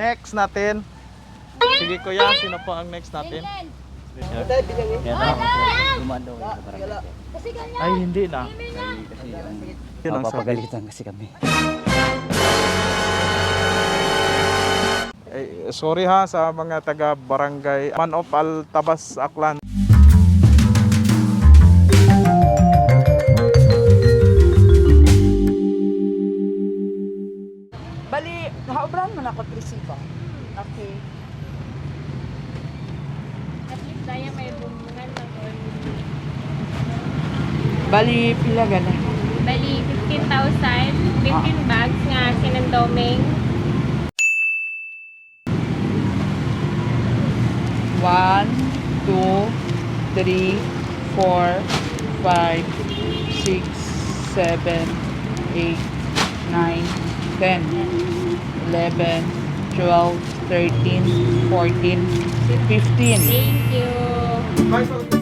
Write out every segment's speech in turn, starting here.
Next natin. Sige kuya, sino po ang next natin? Ay, hindi na. Yun. Ang sabi. mapapagalitan kasi kami. Eh, sorry ha sa mga taga barangay Man of Altabas, Aklan. Bali, pila gana? Bali, 15,000. 15 bags nga sinandoming. One, two, three, four, five, six, seven, eight, nine, ten, eleven, twelve, thirteen, fourteen, fifteen. Thank you.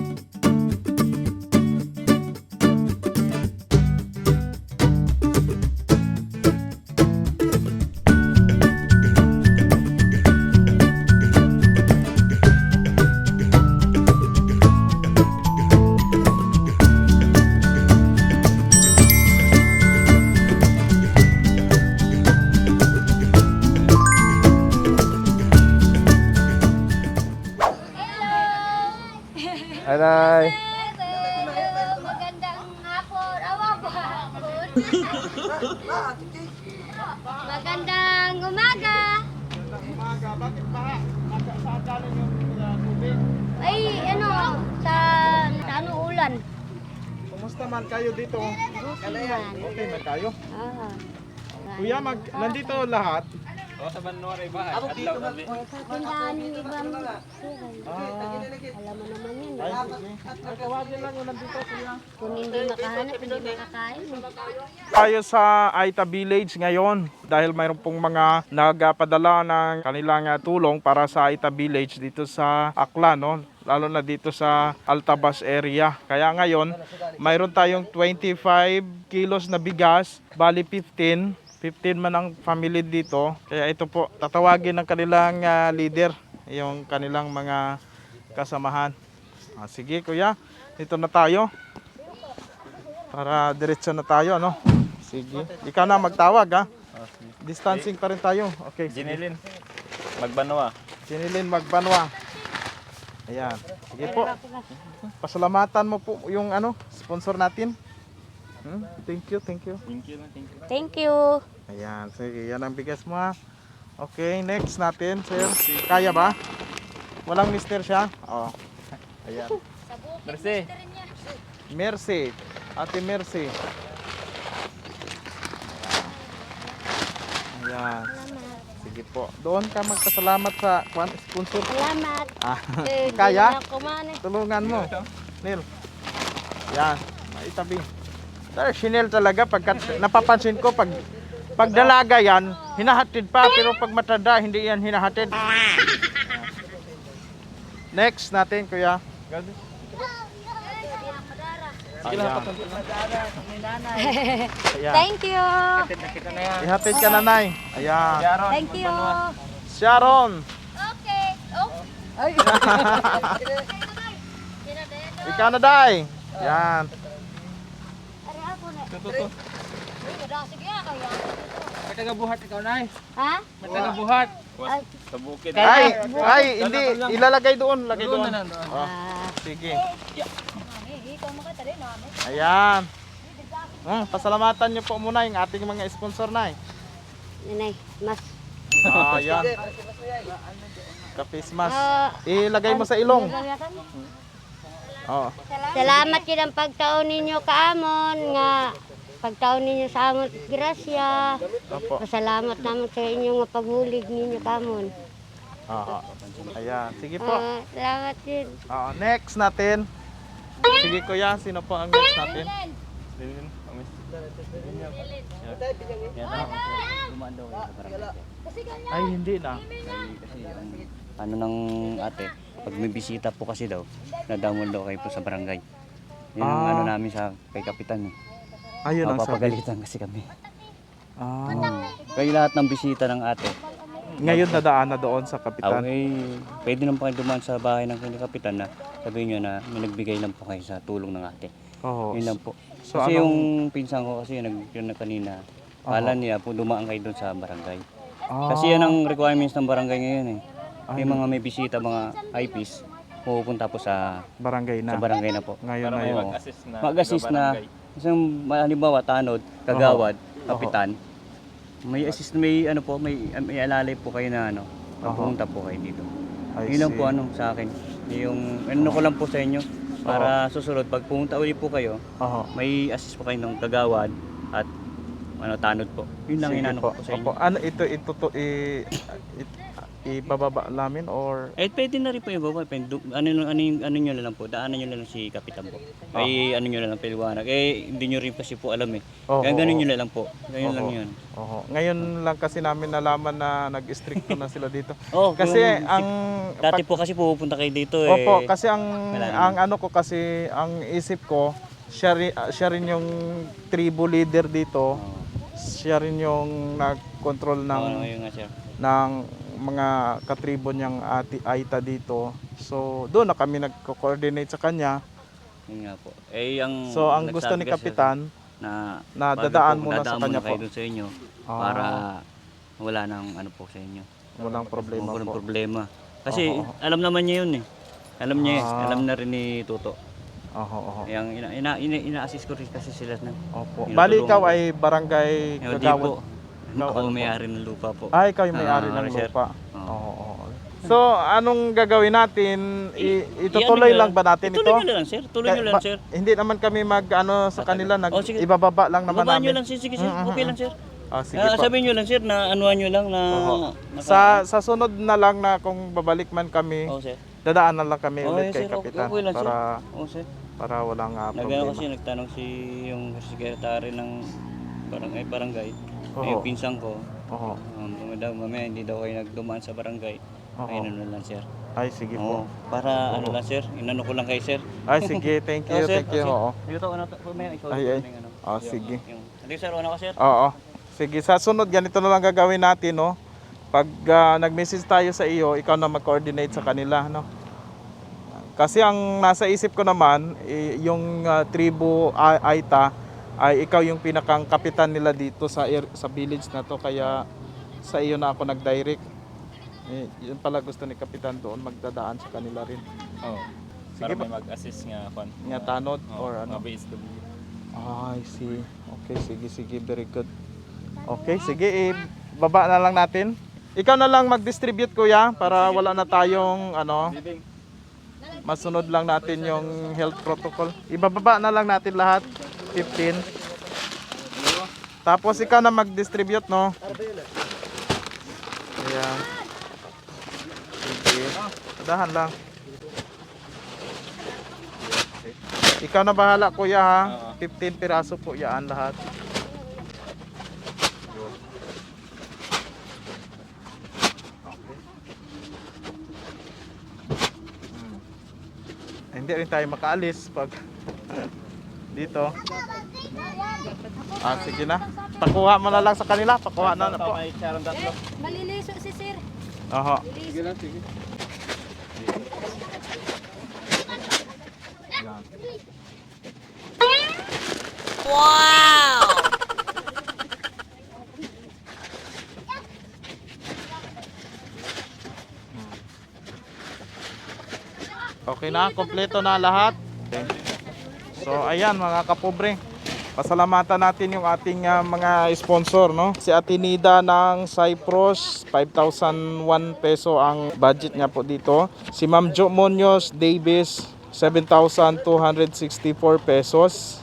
Aray. Magandang hapon. Awa ba hapon? Magandang umaga. Ay, ano, sa, sa ano ulan? Kumusta man kayo dito? Okay man kayo? Ah. Kuya, mag, nandito lahat. Tindahan ng ibang Alam mo naman yun. Ay. Ay, tawagin lang yun nandito, kuya. Kung hindi makahanap, hindi makakain. Tayo sa Aita Village ngayon dahil mayroon pong mga nagpadala ng kanilang ah, tulong para sa Aita Village dito sa Aklan, no? lalo na dito sa Altabas area. Kaya ngayon, mayroon tayong 25 kilos na bigas, bali 15. 15 man ang family dito. Kaya ito po, tatawagin ng kanilang ah, leader, yung kanilang mga kasamahan. Ah, sige kuya, dito na tayo. Para diretso na tayo, ano? Sige. Ikaw na magtawag, ha? Distancing pa rin tayo. Okay. Jinilin. Magbanwa. Jinilin Magbanwa. Ayan. Sige po. Pasalamatan mo po yung ano, sponsor natin. Hmm? Thank you, thank you. Thank you na, thank you. Thank you. Ayan. Sige, yan ang bigas mo, ha? Okay, next natin, sir. Kaya ba? Walang mister siya? Oo. Ayan. Mercy. Mercy. Ate Mercy. Ayan. Sige po. Doon ka magpasalamat sa kwan, sponsor. Salamat. Ah, Kaya? tulungan mo. Neil. Yan. Maitabi. Sir, Chanel talaga pagka napapansin ko pag pag dalaga yan, hinahatid pa pero pag matanda hindi yan hinahatid. Next natin kuya. Ayan. Ayan. Thank you. Ihatid ka nanay. Ayan. Thank you. Sharon. Okay. Oh. Ikaw na day. Yan. Na. Tututo. Sige ako yan. Tagabuhat ikaw na Ha? Tagabuhat. Ay, Sa bukid. Ay, ay, hindi. Ilalagay doon. Lagay doon. Oh, ah. sige. Ayan. Hmm, pasalamatan niyo po muna yung ating mga sponsor na eh. Nanay, mas. Ah, ayan. Kapismas. Ilagay mo sa ilong. Oh. Salamat yun ang pagtaon ninyo kaamon nga pagtaon ninyo sa amon grasya. Opo. Pasalamat naman sa inyo nga paghulig ninyo kamon. Ah, ayan. Sige po. Ah, salamat din. Ah, next natin. Sige kuya, sino po ang next natin? Yan. Dumaan daw kayo sa barangay. Ay, hindi na. Kasi ano ng ate, pag may bisita po kasi daw, nadamon daw kayo po sa barangay. Yun ang Ah. ano namin sa kay kapitan. Eh. Ayun ang sabi. Kasi kami. Ah. Kaya lahat ng bisita ng ate, Ngayon nadaan na doon sa kapitan. eh, pwede naman po kayo dumaan sa bahay ng kinakapitan na sabihin nyo na may nagbigay lang po kayo sa tulong ng ate. Oo. Yun lang po. So, kasi anong- yung pinsan ko kasi nag yun na kanina, kala niya po dumaan kayo doon sa barangay. Ah, Kasi yan ang requirements ng barangay ngayon eh. May mga may bisita, mga IPs, pupunta po sa, barangay na. sa barangay na po. Ngayon na yun. Oo. Mag-assist na, isang halimbawa tanod, kagawad, kapitan, may assist, may ano po, may, may alalay po kayo na ano, Oho. pupunta po kayo dito. I Yun lang see. po ano sa akin. Yung ano ko lang po sa inyo para susunod pag pumunta ulit po kayo, Oo. may assist po kayo ng kagawad at ano tanod po. Yun lang Sige inano po. ko po sa inyo. Opo. Ano ito ito to i, i- ibababa namin or Eh pwede na rin po yung baba. Pwede, ano, ano, ano, yung- ano nyo na lang po, daanan nyo na lang si Kapitan po. Ay ano nyo na lang piliwanag. Eh hindi nyo rin kasi po alam eh. Oo, Kaya ganun oo. nyo na lang po. Ganyan lang Oo. yun. Oo. Ngayon lang kasi namin nalaman na nag-stricto na sila dito. Oh, Kasi ang Dati po kasi pupunta kayo dito eh. Opo, kasi ang wala naman. ang ano ko kasi ang isip ko siya rin, siya rin yung tribu leader dito. Oo. Siya rin yung nag-control ng Oo, ano yung nga sir. ng mga katribo niyang ati Aita dito. So, doon na kami nagko-coordinate sa kanya. Yun nga po. Eh ang So, ang gusto nagsabi ni kasi Kapitan, na, na bago dadaan po, muna sa dadaan kanya kayo po. dun sa inyo Ah. para wala nang ano po sa inyo. walang problema Walang po. problema. Kasi Oo, alam naman niya yun eh. Alam niya, Ah. alam na rin ni Tuto. Oho, oho. Yang ina, ina, ina, ina-assist ko rin kasi sila na. Opo. Tinutulungan Bali ikaw ko. ay barangay Eh, di kagawad. Ikaw, Ako may-ari ng lupa po. Ah, ikaw yung may-ari Ah, ng sir. lupa. Oo. Oo, oo. So, anong gagawin natin? I- itutuloy I-ano nyo lang ba natin ito? Ituloy nyo lang sir. Tuloy nyo Kaya lang ba- sir. Hindi naman kami mag ano sa kanila nag Oh, sige. ibababa lang naman Babaan nyo namin. lang sir. Sige sir. Mm, mm, Okay mm. lang sir. Ah, sige Ah, po. sabihin nyo lang sir na anuhan nyo lang na... Oo. naka- Sa sa sunod na lang na kung babalik man kami, Oo sir. dadaan na lang kami Oh, ulit yes, kay sir. Okay, kapitan okay lang, sir. para Oo sir. para walang uh, Nagano problema. kasi nagtanong si yung secretary ng barangay barangay. Oo. Yung pinsan ko, Oo. um, daw mamaya hindi daw kayo nagdumaan sa barangay. Oo. Ayun na lang sir. Ay sige Oo. po. Para ano lang sir, inano ko lang kay sir. Ay sige, thank you, Oo, thank you. Oo, Oo. Dito ano to, mamaya ikaw Ay, ikaw ay. ano. Ah, Yung- sige. Yung, hindi sir, ano ka sir? Oo. Sige, sa sunod ganito na lang gagawin natin, no? Pag ah, nag-message tayo sa iyo, ikaw na mag-coordinate sa kanila, no? Kasi ang nasa isip ko naman, eh, yung ah, tribu A- Aita ay ikaw yung pinakang kapitan nila dito sa sa village na to kaya sa iyo na ako nag-direct. Eh, yun pala gusto ni kapitan doon magdadaan sa kanila rin. Oo. Sige Para may mag-assist nga kon. Nga tanod Oo, or ano? BSW. Ah, I see. Okay, sige, sige. Very good. Okay, sige. Eh, baba na lang natin. Ikaw na lang mag-distribute, kuya, para wala na tayong, ano, masunod lang natin yung health protocol. Ibababa na lang natin lahat. 15. Tapos ikaw na mag-distribute, no? Ayan. Sige. Dahan lang. Ikaw na bahala kuya ha. 15 piraso po yan lahat. Hmm. Hindi rin tayo makaalis pag dito. Ah, sige na. Pakuha mo na lang sa kanila. Pakuha na na po. Maliliso si sir. Oho. Yan. Okay na, kompleto na lahat. Okay. So ayan mga kapobre, pasalamatan natin yung ating ah, mga sponsor no. Si Atinida ng Cyprus, 5,001 peso ang budget niya po dito. Si Ma'am Jo Munoz Davis, 7,264 pesos.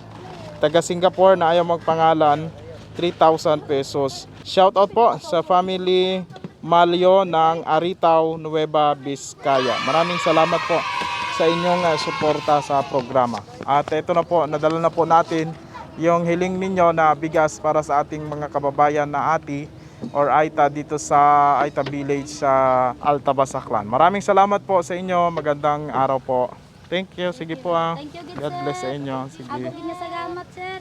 Taga Singapore na ayaw magpangalan, 3,000 pesos. Shout out po sa family Malio ng Aritao, Nueva Vizcaya. Maraming salamat po sa inyong uh, suporta sa programa. At ito na po, nadala na po natin yung hiling ninyo na bigas para sa ating mga kababayan na ati or Aita dito sa Aita Village sa Alta Basaklan. Maraming salamat po sa inyo. Magandang araw po. Thank you. Sige po ah. Thank you, good God bless sa sir. inyo. Sige. Ako ginasalamat sir.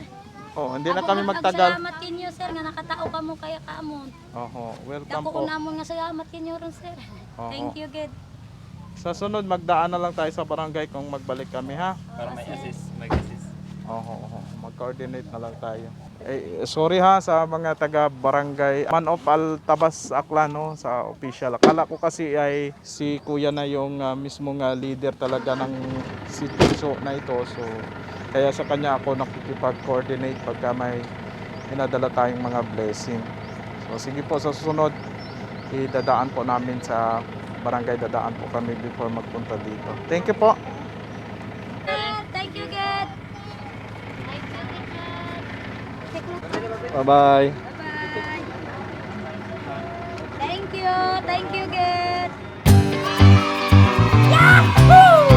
Oh, hindi na Ako kami magtagal. Salamat kinyo sir nga nakatao ka mo kaya kamon. Oho, welcome Dako po. unamon nga salamat kinyo ron sir. Oo. Thank you gid. Sa sunod, magdaan na lang tayo sa barangay kung magbalik kami ha. Para may assist, may assist. Oo, oo. mag-coordinate na lang tayo. Eh, sorry ha sa mga taga barangay Man of Altabas Aklan no, sa official. Akala ko kasi ay si kuya na yung ah, mismong ah, leader talaga ng sitio na ito. So kaya sa kanya ako nakikipag-coordinate pagka may inadala tayong mga blessing. So sige po sa susunod idadaan po namin sa barangay dadaan po kami before magpunta dito. Thank you po. Thank you gid. Bye-bye. Bye. Thank you. Thank you gid. Yahoo!